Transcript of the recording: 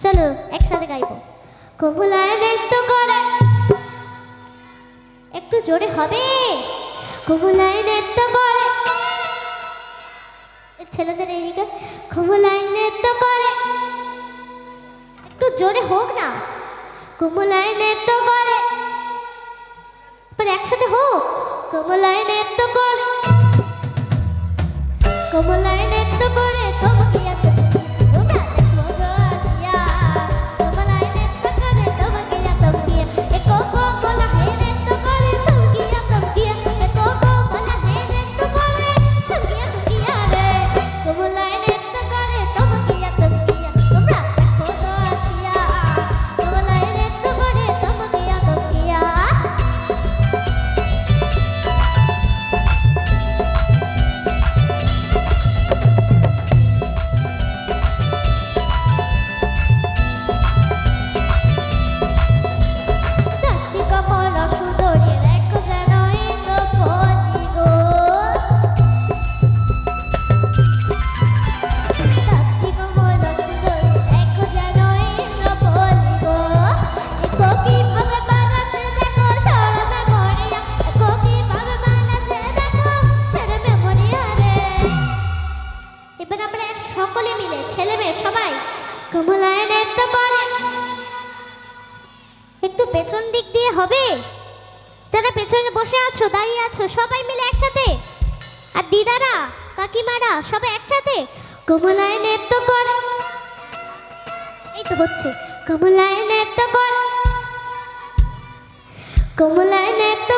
চলো, একসাথে গাইব। কমলায় নৃত্য করে। একটু জোরে হবে? কমলায় নৃত্য করে। ছেলেদের এইদিকে কমলায় নৃত্য করে। একটু জোরে হোক না। কমলায় নৃত্য করে। একসাথে হোক। কমলায় নৃত্য করে একটু পেছন দিক দিয়ে হবে? যারা পেছনে বসে আছো, দাঁড়িয়ে আছো, সবাই মিলে একসাথে। আর দিদারা, কাকিমারা, সবাই একসাথে। কমলায় নৃত্য কর এই তো হচ্ছে। কমলায় নৃত্য কর কমলায় নৃত্য